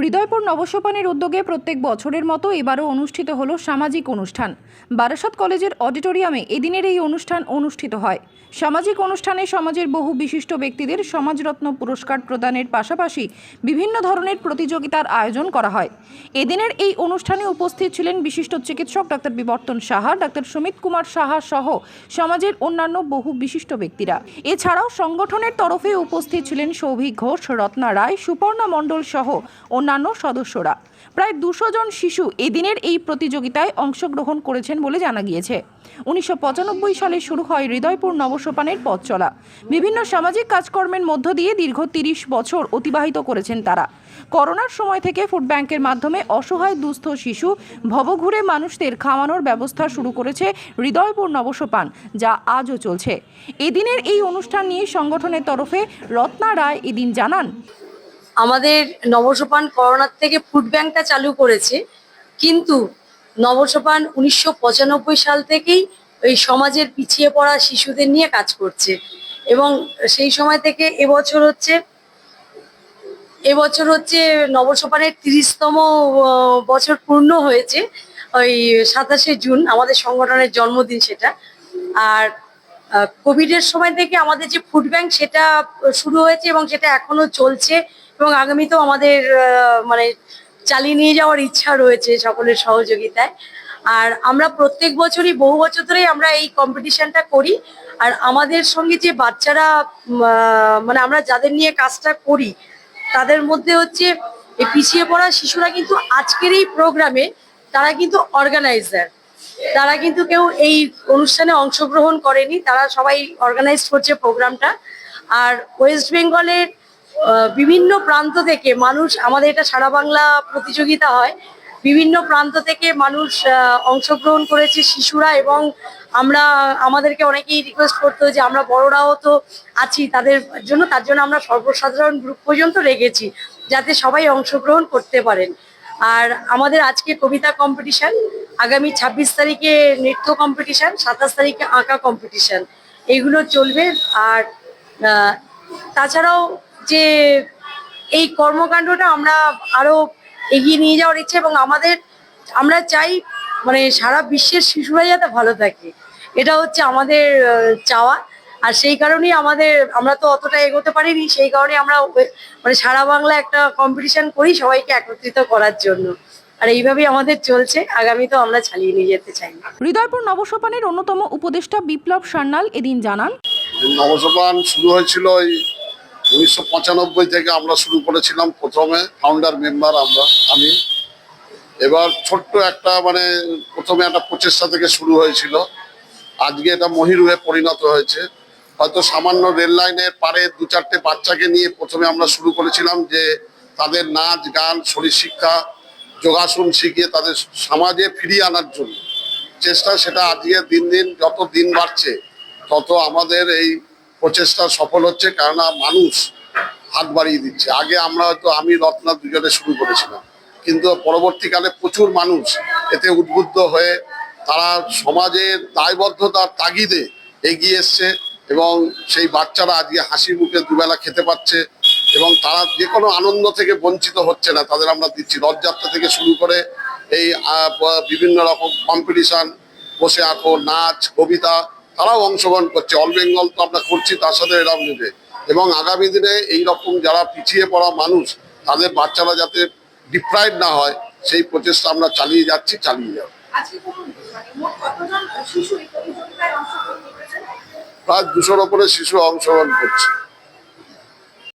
হৃদয়পুর নবসোপানের উদ্যোগে প্রত্যেক বছরের মতো এবারও অনুষ্ঠিত হলো সামাজিক অনুষ্ঠান। বারাসত কলেজের অডিটোরিয়ামে এদিনের এই অনুষ্ঠান অনুষ্ঠিত হয়। সামাজিক অনুষ্ঠানে সমাজের বহু বিশিষ্ট ব্যক্তিদের সমাজরত্ন পুরস্কার প্রদানের পাশাপাশি বিভিন্ন ধরনের প্রতিযোগিতার আয়োজন করা হয়। এদিনের এই অনুষ্ঠানে উপস্থিত ছিলেন বিশিষ্ট চিকিৎসক ডাক্তার বিবর্তন সাহা, ডাক্তার সুমিত কুমার সাহা সহ সমাজের অন্যান্য বহু বিশিষ্ট ব্যক্তিরা। এছাড়াও সংগঠনের তরফে উপস্থিত ছিলেন সৌভিক ঘোষ, রত্না রায়, সুপর্ণা মণ্ডল সহ অন্যান্য সদস্যরা। প্রায় দুশো জন শিশু এদিনের এই প্রতিযোগিতায় অংশগ্রহণ করেছেন বলে জানা গিয়েছে। উনিশশো পঁচানব্বই সালে শুরু হয় হৃদয়পুর নবসোপানের পথ চলা। বিভিন্ন সামাজিক কাজকর্মের মধ্য দিয়ে দীর্ঘ তিরিশ বছর অতিবাহিত করেছেন তারা। করোনার সময় থেকে ফুড ব্যাংকের মাধ্যমে অসহায় দুস্থ শিশু ভবঘুরে মানুষদের খাওয়ানোর ব্যবস্থা শুরু করেছে হৃদয়পুর নবসোপান, যা আজও চলছে। এদিনের এই অনুষ্ঠান নিয়ে সংগঠনের তরফে রত্না রায় এদিন জানান আমাদের নবসোপান করোনার থেকে ফুড ব্যাংকটা চালু করেছে, কিন্তু নবসোপান উনিশশো পঁচানব্বই সাল থেকেই ওই সমাজের পিছিয়ে পড়া শিশুদের নিয়ে কাজ করছে। এবং সেই সময় থেকে এবছর হচ্ছে এবছর হচ্ছে নবসোপানের তিরিশতম বছর পূর্ণ হয়েছে, ওই সাতাশে জুন, আমাদের সংগঠনের জন্মদিন সেটা। আর কোভিডের সময় থেকে আমাদের যে ফুড ব্যাংক সেটা শুরু হয়েছে এবং সেটা এখনও চলছে এবং আগামীতেও আমাদের মানে চালিয়ে নিয়ে যাওয়ার ইচ্ছা রয়েছে সকলের সহযোগিতায়। আর আমরা প্রত্যেক বছরই, বহু বছর ধরেই আমরা এই কম্পিটিশনটা করি। আর আমাদের সঙ্গে যে বাচ্চারা মানে আমরা যাদের নিয়ে কাজটা করি, তাদের মধ্যে হচ্ছে এই পিছিয়ে পড়া শিশুরা কিন্তু আজকের এই প্রোগ্রামে তারা কিন্তু অর্গানাইজার তারা কিন্তু কেউ এই অনুষ্ঠানে অংশগ্রহণ করেনি, তারা সবাই অর্গানাইজ করছে প্রোগ্রামটা আর ওয়েস্ট বেঙ্গলের বিভিন্ন প্রান্ত থেকে মানুষ, আমাদের এটা সারা বাংলা প্রতিযোগিতা হয়, বিভিন্ন প্রান্ত থেকে মানুষ অংশগ্রহণ করেছে শিশুরা এবং আমরা, আমাদেরকে অনেকেই রিকোয়েস্ট করতো যে আমরা বড়রাও তো আছি, তাদের জন্য, তার জন্য আমরা সর্বসাধারণ গ্রুপ পর্যন্ত রেখেছি, যাতে সবাই অংশগ্রহণ করতে পারেন। আর আমাদের আজকে কবিতা কম্পিটিশান আগামী ছাব্বিশ তারিখে নৃত্য কম্পিটিশান সাতাশ তারিখে আঁকা কম্পিটিশান এগুলো চলবে। আর তাছাড়াও যে এই কর্মকাণ্ডটা আমরা আরও এগিয়ে নিয়ে যাওয়ার ইচ্ছে এবং আমাদের আমরা চাই মানে সারা বিশ্বের শিশুরা যাতে ভালো থাকে। এটা হচ্ছে আমাদের চাওয়া। আর সেই কারণেই আমাদের আমরা তো অতটা এগোতে পারিনি সেই কারণে আমরা মানে সারা বাংলা একটা কম্পিটিশন করি সবাইকে একত্রিত করার জন্য। আর এইভাবেই আমাদের চলছে। আগামী তো আমরা চালিয়ে নিয়ে যেতে চাই। হৃদয়পুর নবসোপানের অন্যতম উপদেষ্টা বিপ্লব সান্যাল এদিন জানান। নবসোপান শুরু হয়েছিল ওই উনিশশো পঁচানব্বই থেকে আমরা শুরু করেছিলাম প্রথমে ফাউন্ডার মেম্বার আমরা, আমি। এবার ছোট্ট একটা মানে প্রথমে একটা প্রচেষ্টা থেকে শুরু হয়েছিল। আজকে এটা মহিরুহে পরিণত হয়েছে। হয়তো সামান্য রেল লাইনের পারে দু চারটে বাচ্চাকে নিয়ে প্রথমে আমরা শুরু করেছিলাম যে তাদের নাচ, গান, শরীর শিক্ষা, যোগাসন শিখিয়ে তাদের সমাজে ফিরিয়ে আনার জন্য। চেষ্টা সেটা আজকে দিন দিন যত দিন বাড়ছে, তত আমাদের এই প্রচেষ্টা সফল হচ্ছে, কেননা মানুষ হাত বাড়িয়ে দিচ্ছে। আগে আমরা হয়তো আমি রত্না দুজনে শুরু করেছিলাম। কিন্তু পরবর্তীকালে প্রচুর মানুষ এতে উদ্বুদ্ধ হয়ে তারা সমাজের দায়বদ্ধতার তাগিদে এগিয়ে এসছে এবং সেই বাচ্চারা আজকে হাসি মুখে দুবেলা খেতে পাচ্ছে এবং তারা যে কোনো আনন্দ থেকে বঞ্চিত হচ্ছে না, তাদের আমরা দিচ্ছি। রথযাত্রা থেকে শুরু করে এই বিভিন্ন রকম কম্পিটিশন বসে আঁকো, নাচ, কবিতা তারাও অংশগ্রহণ করছে। অল বেঙ্গল তো আমরা করছি তার সাথে এরকম নিতে এবং আগামী দিনে এই রকম যারা পিছিয়ে পড়া মানুষ তাদের বাচ্চারা যাতে ডিপ্রাইভ না হয় সেই প্রচেষ্টা আমরা চালিয়ে যাচ্ছি চালিয়ে যাব। মানে প্রায় দুশোর ওপরে শিশু অংশগ্রহণ করছে।